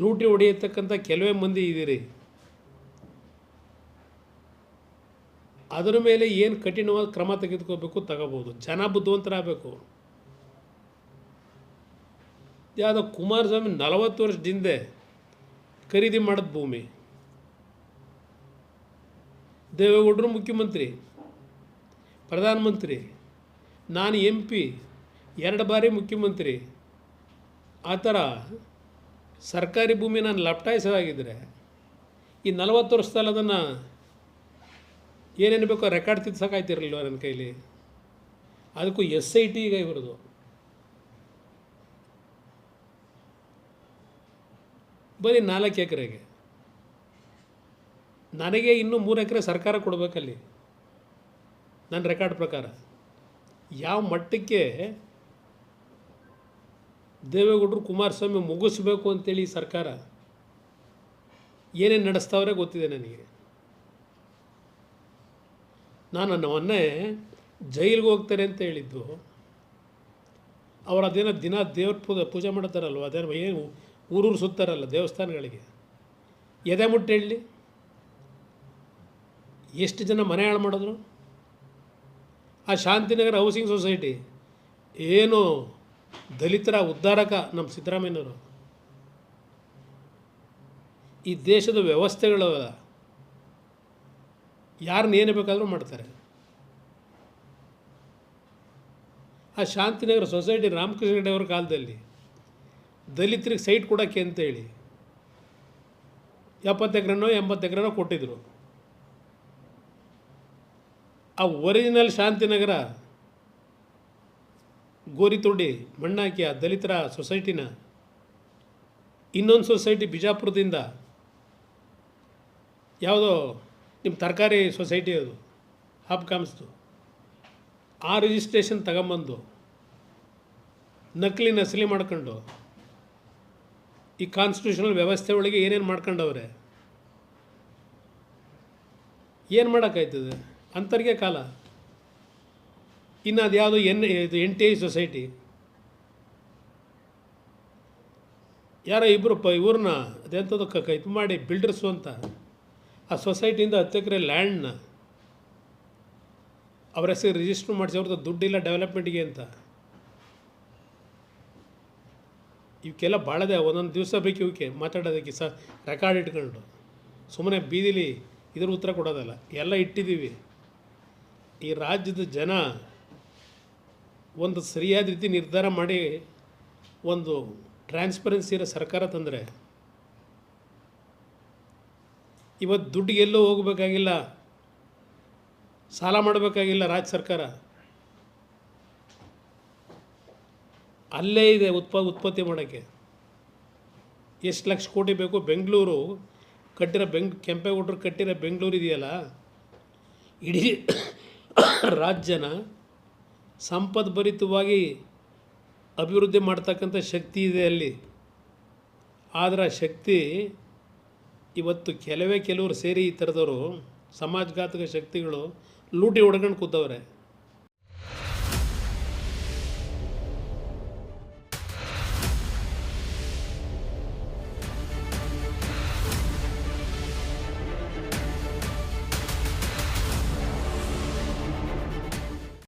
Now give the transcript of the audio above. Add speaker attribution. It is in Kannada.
Speaker 1: ಲೂಟಿ ಹೊಡೆಯತಕ್ಕಂಥ ಕೆಲವೇ ಮಂದಿ ಇದ್ದೀರಿ. ಅದರ ಮೇಲೆ ಏನು ಕಠಿಣವಾದ ಕ್ರಮ ತೆಗೆದುಕೋಬೇಕು ತಗೋಬೋದು ಜನ ಬುದ್ಧಿವಂತರಾಗಬೇಕು. ಯಾವುದೋ ಕುಮಾರಸ್ವಾಮಿ ನಲವತ್ತು ವರ್ಷದಿಂದ ಖರೀದಿ ಮಾಡಿದ ಭೂಮಿ. ದೇವೇಗೌಡರು ಮುಖ್ಯಮಂತ್ರಿ, ಪ್ರಧಾನಮಂತ್ರಿ, ನಾನು ಎಂ ಪಿ, ಎರಡು ಬಾರಿ ಮುಖ್ಯಮಂತ್ರಿ, ಆ ಥರ ಸರ್ಕಾರಿ ಭೂಮಿ ನಾನು ಲಪ್ಟಾಯಿಸೋದಾಗಿದ್ದರೆ ಈ ನಲವತ್ತು ವರ್ಷದಲ್ಲಿ ಅದನ್ನು ಏನೇನು ಬೇಕೋ ರೆಕಾರ್ಡ್ ತಿದ್ದಿಸೋಕಾಯ್ತಿರಲಿಲ್ಲ ನನ್ನ ಕೈಲಿ? ಅದಕ್ಕೂ ಎಸ್ ಐ ಟಿ ಈಗ ಇವ್ರದ್ದು ಬರೀ ನಾಲ್ಕು ಎಕರೆಗೆ. ನನಗೆ ಇನ್ನೂ ಮೂರು ಎಕರೆ ಸರ್ಕಾರ ಕೊಡಬೇಕಲ್ಲಿ. ನನ್ನ ರೆಕಾರ್ಡ್ ಪ್ರಕಾರ. ಯಾವ ಮಟ್ಟಕ್ಕೆ ದೇವೇಗೌಡರು ಕುಮಾರಸ್ವಾಮಿ ಮುಗಿಸ್ಬೇಕು ಅಂತೇಳಿ ಸರ್ಕಾರ ಏನೇನು ನಡೆಸ್ತಾವ್ರೆ ಗೊತ್ತಿದೆ ನನಗೆ. ನಾನು ಮೊನ್ನೆ ಜೈಲಿಗೆ ಹೋಗ್ತಾರೆ ಅಂತ ಹೇಳಿದ್ದು. ಅವರು ಅದೇನೋ ದಿನ ದೇವ್ರ ಪೂಜೆ ಪೂಜೆ ಮಾಡ್ತಾರಲ್ವ? ಅದೇನೋ ಏನು ಊರೂರು ಸುತ್ತಾರಲ್ಲ ದೇವಸ್ಥಾನಗಳಿಗೆ? ಎದೆ ಮುಟ್ಟು ಹೇಳಿ. ಎಷ್ಟು ಜನ ಮನೆ ಹಾಳು ಮಾಡಿದ್ರು? ಆ ಶಾಂತಿನಗರ ಹೌಸಿಂಗ್ ಸೊಸೈಟಿ ಏನು ದಲಿತರ ಉದ್ಧಾರಕ ನಮ್ಮ ಸಿದ್ದರಾಮಯ್ಯನವರು. ಈ ದೇಶದ ವ್ಯವಸ್ಥೆಗಳು ಯಾರನ್ನ ಏನು ಬೇಕಾದರೂ ಮಾಡ್ತಾರೆ. ಆ ಶಾಂತಿನಗರ ಸೊಸೈಟಿ ರಾಮಕೃಷ್ಣ ಹೆಗಡೆ ಅವ್ರ ಕಾಲದಲ್ಲಿ ದಲಿತರಿಗೆ ಸೈಟ್ ಕೊಡೋಕ್ಕೆ ಅಂತೇಳಿ ಎಪ್ಪತ್ತು ಎಕರೆನೋ ಎಂಬತ್ತು ಎಕರೆನೋ ಕೊಟ್ಟಿದ್ರು. ಆ ಒರಿಜಿನಲ್ ಶಾಂತಿನಗರ ಮಣ್ಣಾಕಿ ಆ ದಲಿತರ ಸೊಸೈಟಿನ ಇನ್ನೊಂದು ಸೊಸೈಟಿ ಬಿಜಾಪುರದಿಂದ ಯಾವುದೋ ನಿಮ್ಮ ತರಕಾರಿ ಸೊಸೈಟಿ ಅದು, ಹಬ್ ಕಾಮ್ಸ್ದು. ಆ ರಿಜಿಸ್ಟ್ರೇಷನ್ ತಗೊಂಬಂದು ನಕಲಿ ನಸಲಿ ಮಾಡ್ಕೊಂಡು ಈ ಕಾನ್ಸ್ಟಿಟ್ಯೂಷನಲ್ ವ್ಯವಸ್ಥೆ ಒಳಗೆ ಏನೇನು ಮಾಡ್ಕೊಂಡವ್ರೆ? ಏನು ಮಾಡೋಕ್ಕಾಯ್ತದೆ? ಅಂತರ್ಗೆ ಕಾಲ. ಇನ್ನು ಅದು ಯಾವುದು ಎನ್, ಇದು ಎನ್ ಟಿ ಐ ಸೊಸೈಟಿ? ಯಾರೋ ಇಬ್ಬರು ಪ, ಇವ್ರನ್ನ ಅದೆಂಥದ್ದು ಕ ಇದು ಮಾಡಿ ಬಿಲ್ಡರ್ಸು ಅಂತ. ಆ ಸೊಸೈಟಿಯಿಂದ ಹತ್ತು ಎಕರೆ ಲ್ಯಾಂಡ್ನ ಅವ್ರ ಹೆಸರು ರಿಜಿಸ್ಟ್ರ್ ಮಾಡಿಸಿ ಅವ್ರದ್ದು ದುಡ್ಡಿಲ್ಲ ಡೆವಲಪ್ಮೆಂಟ್ಗೆ ಅಂತ. ಇವಕ್ಕೆಲ್ಲ ಭಾಳದೆ ಒಂದೊಂದು ದಿವಸ ಬೇಕು ಇವಕ್ಕೆ ಮಾತಾಡೋದಕ್ಕೆ ಸ ರೆಕಾರ್ಡ್ ಇಟ್ಕೊಂಡು. ಸುಮ್ಮನೆ ಬೀದಿಲಿ ಇದ್ರ ಉತ್ತರ ಕೊಡೋದಲ್ಲ, ಎಲ್ಲ ಇಟ್ಟಿದ್ದೀವಿ. ಈ ರಾಜ್ಯದ ಜನ ಒಂದು ಸರಿಯಾದ ರೀತಿ ನಿರ್ಧಾರ ಮಾಡಿ ಒಂದು ಟ್ರಾನ್ಸ್ಪರೆನ್ಸಿ ಇರೋ ಸರ್ಕಾರ ತಂದರೆ ಇವತ್ತು ದುಡ್ಡು ಎಲ್ಲೂ ಹೋಗಬೇಕಾಗಿಲ್ಲ, ಸಾಲ ಮಾಡಬೇಕಾಗಿಲ್ಲ ರಾಜ್ಯ ಸರ್ಕಾರ. ಅಲ್ಲೇ ಇದೆ ಉತ್ಪ, ಉತ್ಪತ್ತಿ ಮಾಡೋಕ್ಕೆ. ಎಷ್ಟು ಲಕ್ಷ ಕೋಟಿ ಬೇಕು? ಬೆಂಗಳೂರು ಕಟ್ಟಿರೋ ಬೆಂಗ್, ಕೆಂಪೇಗೌಡರು ಕಟ್ಟಿರೋ ಬೆಂಗಳೂರು ಇದೆಯಲ್ಲ, ಇಡೀ ರಾಜ್ಯನ ಸಂಪದ್ಭರಿತವಾಗಿ ಅಭಿವೃದ್ಧಿ ಮಾಡ್ತಕ್ಕಂಥ ಶಕ್ತಿ ಇದೆ ಅಲ್ಲಿ. ಆದರೆ ಆ ಶಕ್ತಿ ಇವತ್ತು ಕೆಲವೇ ಕೆಲವರು ಸೇರಿ ಈ ಥರದವರು ಸಮಾಜಘಾತಕ ಶಕ್ತಿಗಳು ಲೂಟಿ ಹೊಡ್ಕೊಂಡು ಕೂತವ್ರೆ.